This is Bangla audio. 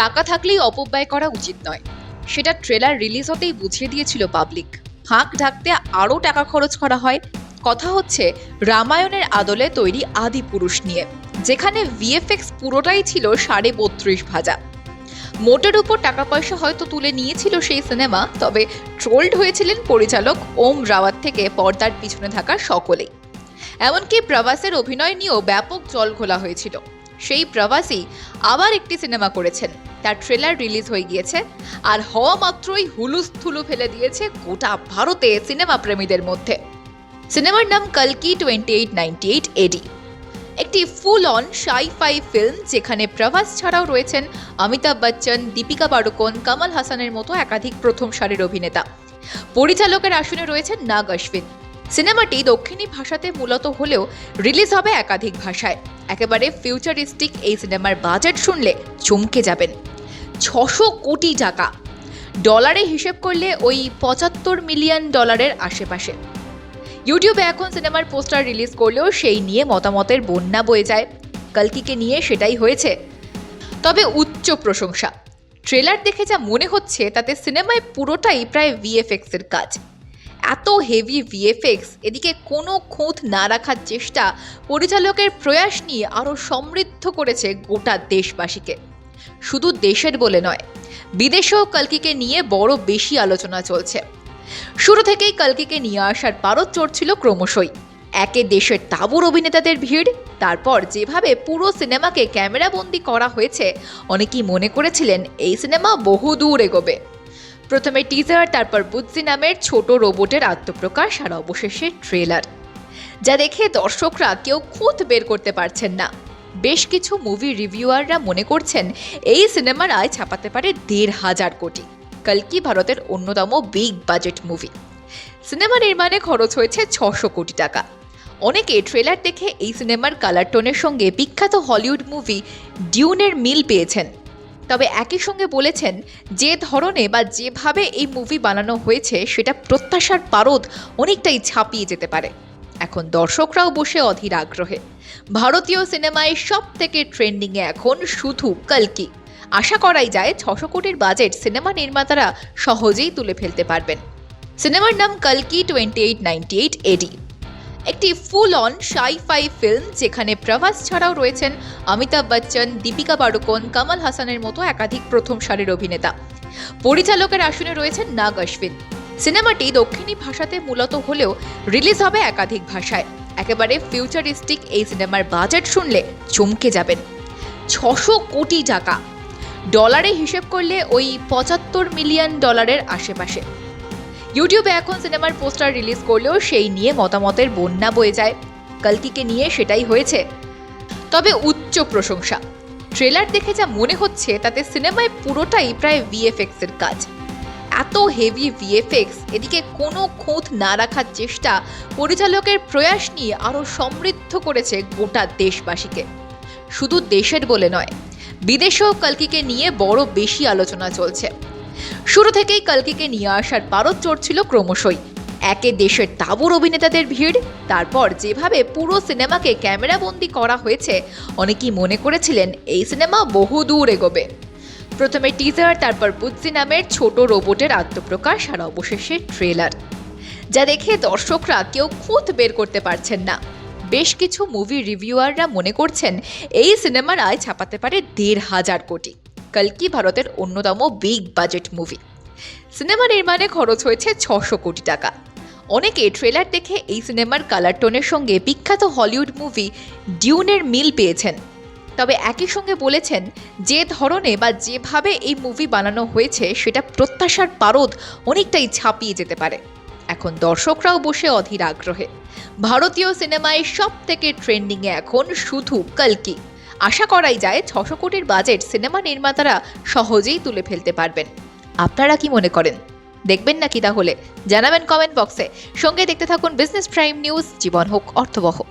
টাকা থাকলেই অপব্যয় করা উচিত নয়। সেটা ট্রেলার রিলিজ হতেই বুঝিয়ে দিয়েছিল পাবলিক ফাঁক ঢাকতে আরও টাকা খরচ করা হয়। কথা হচ্ছে, রামায়ণের আদলে তৈরি আদি পুরুষ নিয়ে, যেখানে ভিএফএক্স পুরোটাই ছিল সাড়ে বত্রিশ ভাজা। মোটের উপর টাকা পয়সা হয়তো তুলে নিয়েছিল সেই সিনেমা তবে ট্রোল্ড হয়েছিলেন পরিচালক ওম রাওয়াত থেকে পর্দার পিছনে থাকা সকলেই। এমনকি প্রভাসের অভিনয় নিয়েও ব্যাপক জল ঘোলা হয়েছিল। সেই প্রভাসই আবার একটি সিনেমা করেছেন। তার ট্রেলার রিলিজ হয়ে গিয়েছে। আর হওয়া মাত্রই হুলুস্থুলু ফেলে দিয়েছে গোটা ভারতে সিনেমা প্রেমীদের মধ্যে। সিনেমার নাম কালকি twenty eight ninety eight AD একটি full on sci fi film যেখানে প্রভাস ছাড়াও রয়েছেন অমিতাভ বচ্চন, দীপিকা পাড়ুকোন, কামাল হাসানের মতো একাধিক প্রথম সারির অভিনেতা। পরিচালকের আসনে রয়েছেন নাগ অশ্বিন। সিনেমাটি দক্ষিণী ভাষাতে মূলত হলেও রিলিজ হবে একাধিক ভাষায়। একেবারে ফিউচারিস্টিক এই সিনেমার বাজেট শুনলে চমকে যাবেন। ছশো কোটি টাকা। ডলারে হিসেব করলে ওই পঁচাত্তর মিলিয়ন ডলারের আশেপাশে। ইউটিউবে এখন সিনেমার পোস্টার রিলিজ করলেও সেই নিয়ে মতামতের বন্যা বয়ে যায়। কালকিকে নিয়ে সেটাই হয়েছে। তবে উচ্চ প্রশংসা। ট্রেলার দেখে যা মনে হচ্ছে, তাতে সিনেমায় পুরোটাই প্রায় ভিএফএক্স এর কাজ। এত হেভি ভিএফএক্স এদিকে কোনো খুঁত না রাখার চেষ্টা পরিচালকের প্রয়াস নিয়ে আরও সমৃদ্ধ করেছে গোটা দেশবাসীকে। শুধু দেশের বলে নয়, বিদেশেও কালকিকে নিয়ে বড় বেশি আলোচনা চলছে। শুরু থেকেই কালকিকে নিয়ে আসার পারদ চড়ছিল ক্রমশই। একে দেশের তাবুর অভিনেতাদের ভিড়, তারপর যেভাবে পুরো সিনেমাকে ক্যামেরাবন্দি করা হয়েছে, অনেকেই মনে করেছিলেন এই সিনেমা বহু দূর এগোবে। প্রথমে টিজার তারপর বুদ্জি নামের ছোট রোবটের আত্মপ্রকাশ আর অবশেষে ট্রেলার যা দেখে দর্শকরা কেউ খুঁত বের করতে পারছেন না। বেশ কিছু মুভি রিভিউয়াররা মনে করছেন, এই সিনেমার আয় ছাপাতে পারে দেড় হাজার কোটি। কালকি ভারতের অন্যতম বিগ বাজেট মুভি সিনেমা নির্মাণে খরচ হয়েছে ছশো কোটি টাকা। অনেকে ট্রেলার দেখে এই সিনেমার কালার টোনের সঙ্গে বিখ্যাত হলিউড মুভি ডিউনের মিল পেয়েছেন। তবে একই সঙ্গে বলেছেন, যে ধরনে বা যেভাবে এই মুভি বানানো হয়েছে, সেটা প্রত্যাশার পারদ অনেকটাই ছাপিয়ে যেতে পারে। এখন দর্শকরাও বসে অধীর আগ্রহে। ভারতীয় সিনেমায় সব থেকে ট্রেন্ডিংয়ে এখন শুধু কালকি। আশা করাই যায় ছশো কোটির বাজেট সিনেমা নির্মাতারা সহজেই তুলে ফেলতে পারবেন। সিনেমার নাম কালকি twenty eight ninety eight AD একটি full on sci fi film যেখানে প্রভাস ছাড়াও রয়েছেন অমিতাভ বচ্চন, দীপিকা পাড়ুকোন, কামাল হাসানের মতো একাধিক প্রথম সারির অভিনেতা। পরিচালকের আসনে রয়েছেন নাগ অশ্বিন। সিনেমাটি দক্ষিণী ভাষাতে মূলত হলেও রিলিজ হবে একাধিক ভাষায়। একেবারে ফিউচারিস্টিক এই সিনেমার বাজেট শুনলে চমকে যাবেন। ছশো কোটি টাকা। ডলারে হিসেব করলে ওই পঁচাত্তর মিলিয়ন ডলারের আশেপাশে। ইউটিউবে এখন সিনেমার পোস্টার রিলিজ করলেও সেই নিয়ে মতামতের বন্যা বয়ে যায়। কালকিকে নিয়ে সেটাই হয়েছে। তবে উচ্চ প্রশংসা। ট্রেলার দেখে যা মনে হচ্ছে, তাতে সিনেমায় পুরোটাই প্রায় ভিএফএক্স এর কাজ। এত হেভি ভিএফএক্স, এদিকে কোনো খুঁত না রাখার চেষ্টা পরিচালকের প্রয়াস নিয়ে আরও সমৃদ্ধ করেছে গোটা দেশবাসীকে। শুধু দেশের বলে নয়, বিদেশেও কালকিকে নিয়ে বড় বেশি আলোচনা চলছে। শুরু থেকেই কালকিকে নিয়ে আসার পারদ চড়ছিল ক্রমশই। একে দেশের তাবুর অভিনেতাদের ভিড়, তারপর যেভাবে পুরো সিনেমাকে ক্যামেরাবন্দি করা হয়েছে, অনেকেই মনে করেছিলেন এই সিনেমা বহু দূর এগোবে। প্রথমে টিজার তারপর বুদ্জি নামের ছোট রোবটের আত্মপ্রকাশ আর অবশেষে ট্রেলার যা দেখে দর্শকরা কেউ খুঁত বের করতে পারছেন না। বেশ কিছু মুভি রিভিউয়াররা মনে করছেন এই সিনেমার আয় ছাপাতে পারে দেড় হাজার কোটি। কালকি ভারতের অন্যতম বিগ বাজেট মুভি সিনেমা নির্মাণে খরচ হয়েছে ছশো কোটি টাকা। অনেকে ট্রেলার দেখে এই সিনেমার কালার টোনের সঙ্গে বিখ্যাত হলিউড মুভি ডিউনের মিল পেয়েছেন। তবে একই সঙ্গে বলেছেন, যে ধরনে বা যেভাবে এই মুভি বানানো হয়েছে, সেটা প্রত্যাশার পারদ অনেকটাই ছাপিয়ে যেতে পারে। এখন দর্শকরাও বসে অধীর আগ্রহে। ভারতীয় সিনেমায় সব থেকে ট্রেন্ডিংয়ে এখন শুধু কালকি। আশা করাই যায় ছশো কোটির বাজেট সিনেমা নির্মাতারা সহজেই তুলে ফেলতে পারবেন। আপনারা কি মনে করেন? দেখবেন নাকি তাহলে? জানাবেন কমেন্ট বক্সে। সঙ্গে দেখতে থাকুন বিজনেস প্রাইম নিউজ, জীবন হোক, অর্থবহ।